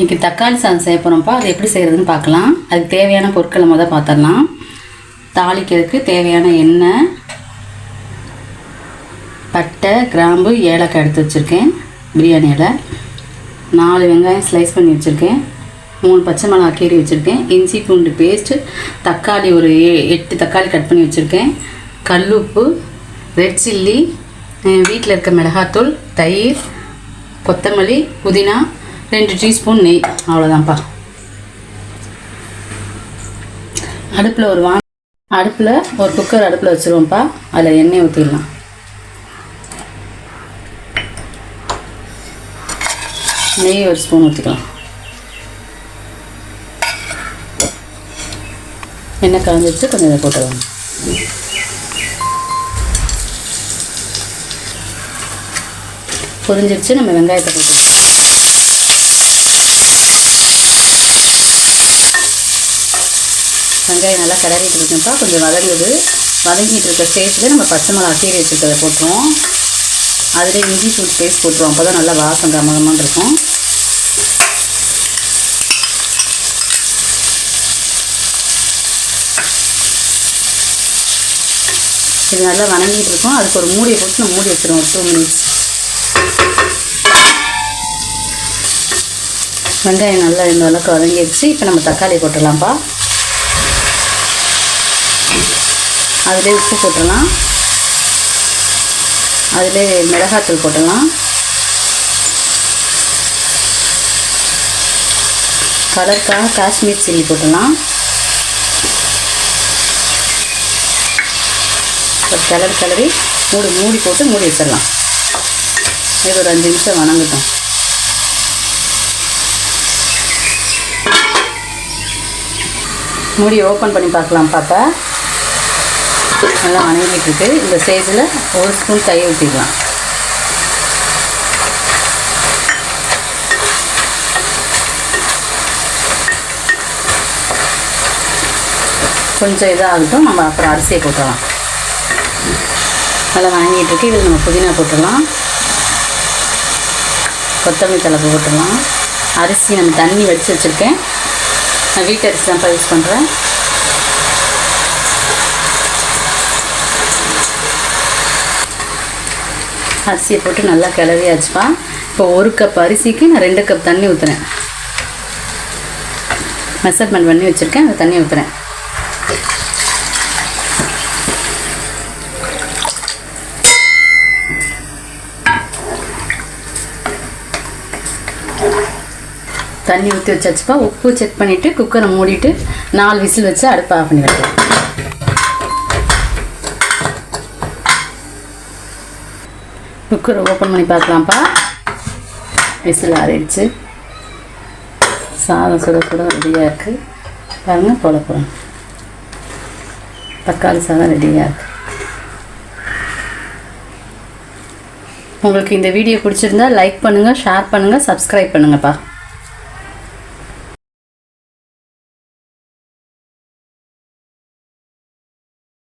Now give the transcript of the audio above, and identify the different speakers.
Speaker 1: இன்றைக்கி தக்காளி சாதம் செய்ய போகிறோம்ப்பா அது எப்படி செய்கிறதுன்னு பார்க்கலாம். அதுக்கு தேவையான பொருட்களை முதல் பார்த்துடலாம் தாளிக்கிறதுக்கு தேவையான எண்ணெய் பட்டை கிராம்பு ஏலக்காய் எடுத்து வச்சுருக்கேன். பிரியாணியில் நாலு வெங்காயம் ஸ்லைஸ் பண்ணி வச்சுருக்கேன். மூணு பச்சை மிளகா கீறி வச்சுருக்கேன். இஞ்சி பூண்டு பேஸ்ட்டு தக்காளி ஒரு எட்டு தக்காளி கட் பண்ணி வச்சுருக்கேன். கல்லுப்பு ரெட் சில்லி வீட்டில் இருக்க மிளகாத்தூள் தயிர் கொத்தமல்லி புதினா ரெண்டு டீஸ்பூன் நெய். அவ்வளோதான்ப்பா அடுப்பில் ஒரு வா அடுப்பில் ஒரு குக்கர் அடுப்பில் வச்சுருவோம்ப்பா. அதில் எண்ணெய் ஊற்றிடலாம் நெய் ஒரு ஸ்பூன் ஊற்றிக்கலாம் எண்ணெய் கலந்துச்சு கொஞ்சம் இதை போட்டுக்கலாம் பொரிஞ்சிருச்சு நம்ம வெங்காயத்தை போட்டுக்கலாம். வெங்காயம் நல்லா கிளறிட்டு இருக்குப்பா கொஞ்சம் வதங்குது. வதங்கிட்டு இருக்க ஸ்டேஜில் நம்ம பச்சை மிளகா கீரை வச்சுருக்கிறத போட்டுருவோம். அதில் இஞ்சி பூண்டு பேஸ்ட் போட்டுருவோம். அப்போ தான் நல்லா வாசம் கமகமாக இருக்கும். இது நல்லா வணங்கிட்டு இருக்கும். அதுக்கு ஒரு மூடியை போட்டு நம்ம மூடி வச்சிருவோம். டூ மினிட்ஸ் வெங்காயம் நல்லா இந்த அளவுக்கு வதங்கிடுச்சு. இப்போ நம்ம தக்காளி போட்டுடலாம்ப்பா அதிலே உப்பு போட்டுடலாம். அதிலே மிளகாத்தூள் போட்டுடலாம். கலருக்காக காஷ்மீர் சில்லி போட்டுடலாம். ஒரு கலர் கலரி மூடி மூடி போட்டு மூடி வச்சிடலாம். இது ஒரு அஞ்சு நிமிஷம் வணங்கட்டும். மூடி ஓப்பன் பண்ணி பார்க்கலாம் பாப்பா. நல்லா வணங்கிட்டுருக்கு இந்த சைஸில் ஒரு ஸ்பூன் தயிர் ஊற்றிக்கலாம் கொஞ்சம் இதாகட்டும் நம்ம அப்புறம் அரிசியை போட்டுடலாம். நல்லா வணங்கிட்டுருக்கு இதில் நம்ம புதினா போட்டுடலாம். கொத்தமல்லி தலை போட்டுடலாம். அரிசி நம்ம தண்ணி வடித்து வச்சுருக்கேன். நான் வீட்டு அரிசி தான் யூஸ் பண்ணுறேன் அரிசியை போட்டு நல்லா கிளறியாச்சுப்பா. இப்போ ஒரு கப் அரிசிக்கு நான் ரெண்டு கப் தண்ணி ஊற்றுறேன் மெஷர்மெண்ட் பண்ணி வச்சுருக்கேன் அந்த தண்ணி ஊற்றுறேன் தண்ணி ஊற்றி வச்சாச்சுப்பா. உப்பு செக் பண்ணிவிட்டு குக்கரை மூடிட்டு நாலு விசில் வச்சு அடுப்பை ஆஃப் பண்ணி வைக்கலாம் குக்கரை ஓப்பன் பண்ணி பார்க்கலாம்ப்பா. விசில் ஆறிடுச்சு. சாதம் சுட சுட ரெடியாக இருக்குது பாருங்கள் போட போகிறோம் தக்காளி சாதம் ரெடியாக இருக்குது உங்களுக்கு இந்த வீடியோ பிடிச்சிருந்தா லைக் பண்ணுங்கள் ஷேர் பண்ணுங்கள் சப்ஸ்கிரைப் பண்ணுங்கப்பா.